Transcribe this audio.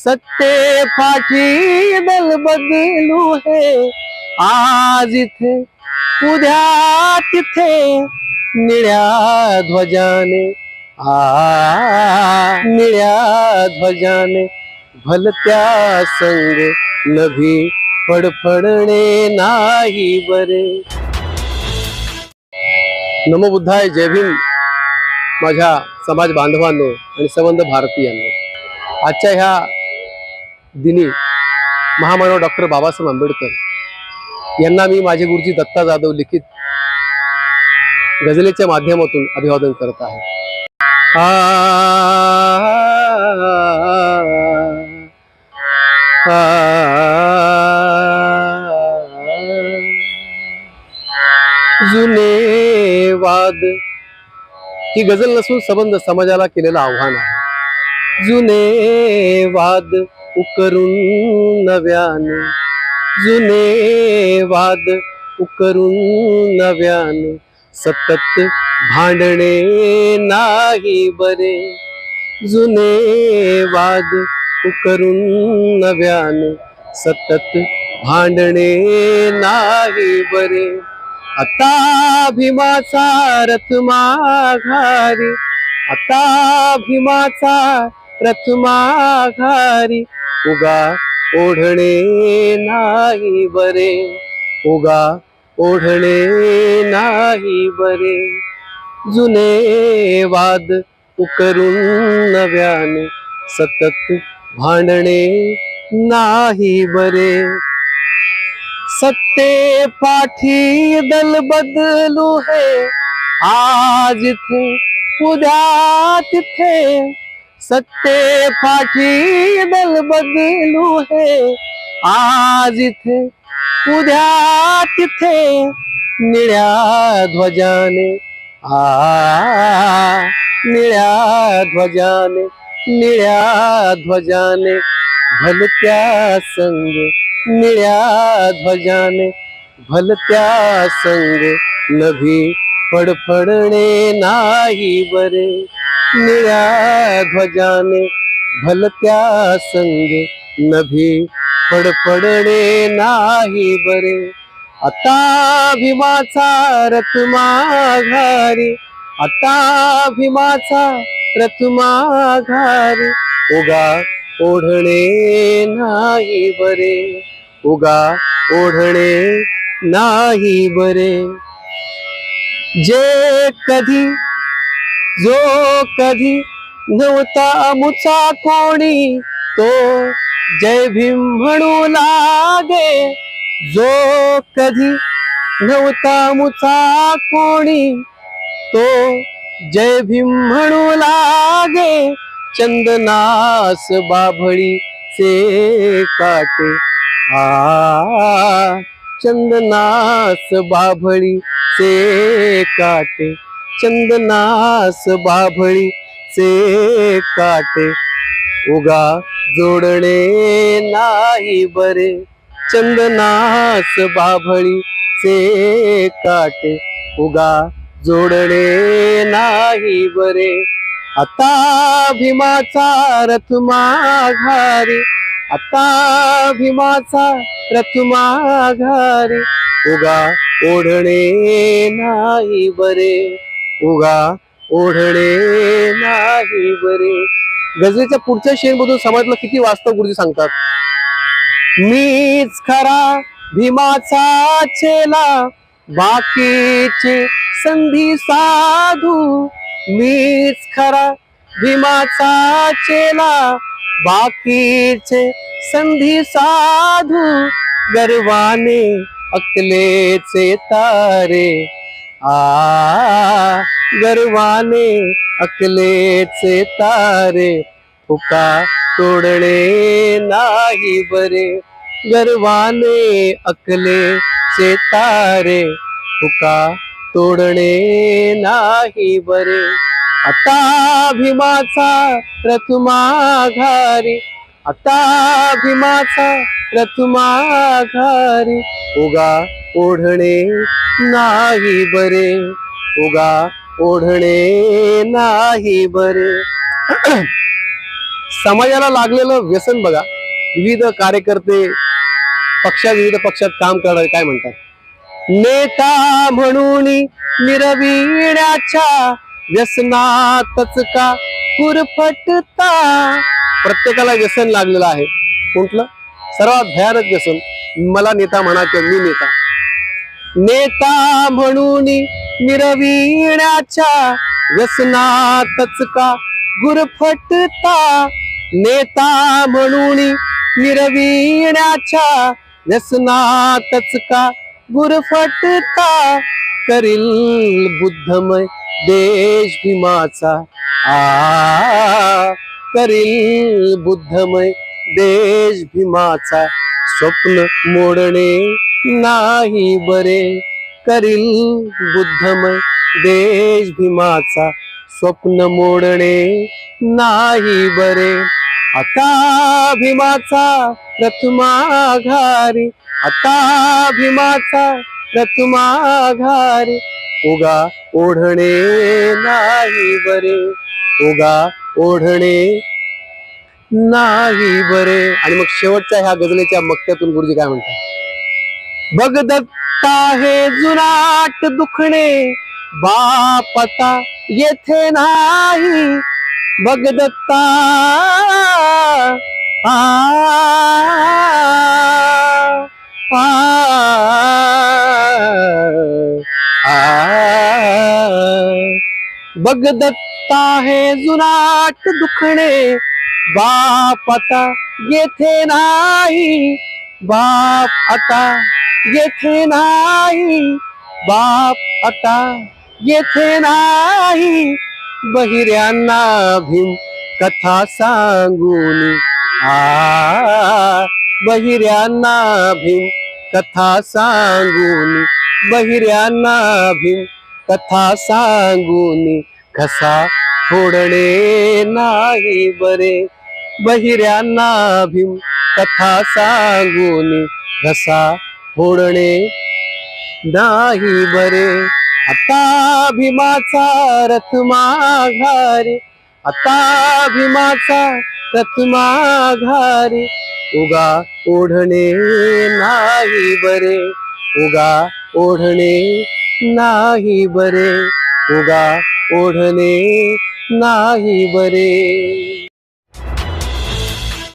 सत्ते फाटी दल बदलू हे। आज इथे उद्या तिथे निळ्या ध्वजाने आ निळ्या ध्वजाने भलत्या संग नभी फडफडणे नाही बरे। नमो बुद्धाय जय भीम। माझ्या समाज बांधवांनो आणि संबंध भारतीयांनो आजच्या ह्या दिनी महामानव डॉक्टर बाबासाहेब आंबेडकर यांना मी माझे गुरुजी दत्ता जाधव लिखित गझलेच्या माध्यमातून अभिवादन करत आहे जुने वाद ही गझल नसून संबंध समाजाला केलेलं आव्हान आहे जुने वाद उकरून नव्याने. जुने वाद उकरून नव्याने. सतत भांडणे नाही बरे. जुने वाद उकरून नव्याने. सतत भांडणे नाही बरे. आता भीमाचा रथ माघारी. आता भीमाचा प्रथमाघारी उगा ओढणे नाही बरे. उगा ओढणे नाही बरे. जुने वाद उकरून नव्याने सतत भांडणे नाही बरे. सत्ते पाठी दल बदलू हे. आज इथे उद्या तिथे. सत्ते पाठी दल बदलू हे। आज इथे, उद्या तिथे, निळ्या ध्वजाने, आ, निळ्या ध्वजाने निळ्या ध्वजाने, भलत्या संग, निळ्या ध्वजाने, भलत्या संग नभी फडफडणे नाही बरे। निळ्या ध्वजाने भलत्या संग नभी पडपडणे नाही बरे. आता भीमाचा रथ माघारी आता भीमाचा रथ माघारी उगा ओढणे नाही बरे. उगा ओढणे नाही बरे. जे कधी जो कधी नव्हता मुचा कोणी तो जय भीम म्हणू लागे. जो कधी नव्हता मुचा कोणी तो जय भीम म्हणू लागे. चंदनास बाभळी से काटे. आ चंदनास बाभळी से काटे. चंदनास बाभळीचे काटे उगा जोडणे नाही बरे. चंदनास बाभळीचे काटे उगा जोडणे नाही बरे. आता भीमाचा रथ माघारी आता भीमाचा रथ माघारी उगा ओढणे नाही बरे. उगा ओढणे नाही बरे. गझलेच्या पुढच्या शेरमधून समाजला किती वास्तव गुरुजी सांगतात? मीच खरा भीमाचा चेला बाकीचे संधी साधू. मीच खरा भीमाचा चेला बाकीचे संधी साधू. गर्वाने अकलेचे तारे आ गर्वाने अकलेचे तारे फुका तोडणे नाही बरे. गर्वाने अकलेचे तारे फुका तोडणे नाही बरे. आता भीमाचा रथ माघारी आता भीमाचा रथ माघारी. उगा ओढणे नाही बरे. उगा ओढणे नाही बरे. समाजाला लागलेलं व्यसन बघा. विविध कार्यकर्ते पक्षा विविध पक्षात काम करणारे काय म्हणतात? नेता म्हणून निरविण्याच्या व्यसनातच का कुरफटता? प्रत्येकाला व्यसन लागलेलं आहे. कुठलं? सर्वात भयानक व्यसन मला नेता म्हणा किंवा मी नेता. नेता म्हणून मिरविण्याच्या व्यसनातच का गुरफटता नेता म्हणून मिरविण्याच्या व्यसनातच का गुरफटता करील बुद्धमय देश भीमाचा आ करील बुद्धमय देश भीमाचा स्वप्न मोडणे नाही बरे. करील बुद्धमय देश भीमाचा स्वप्न मोडणे नाही बरे. आता भीमाचा प्रथमाघारी आता भीमाचा प्रथमाघारी उगा ओढणे नाही बरे. उगा ओढणे नाही बरे. आणि मग शेवटच्या ह्या गजलेच्या मक्त्यातून गुरुजी काय म्हणतात? बघ दत्ता हे जुनाट दुखणे बापता येथे नाही. बघ दत्ता आ, आ, आ, बघ दत्ता हे जुनाट दुखणे बाप आता येथे नाही बाप आता येथे नाही बाप आता येथे नाही बहिऱ्यांना भीम कथा सांगून आ बहिऱ्यांना भीम कथा सांगून बहिऱ्यांना भीम कथा सांगून। कसा फोडणे नाही बरे? बहिऱ्यांना भीम कथा सांगून घसा फोडणे नाही बरे? आता भीमाचा रथ माघारी आता भीमाचा रथ माघारी उगा ओढणे नाही बरे उगा ओढणे नाही बरे. उगा ओढणे नाही बरे.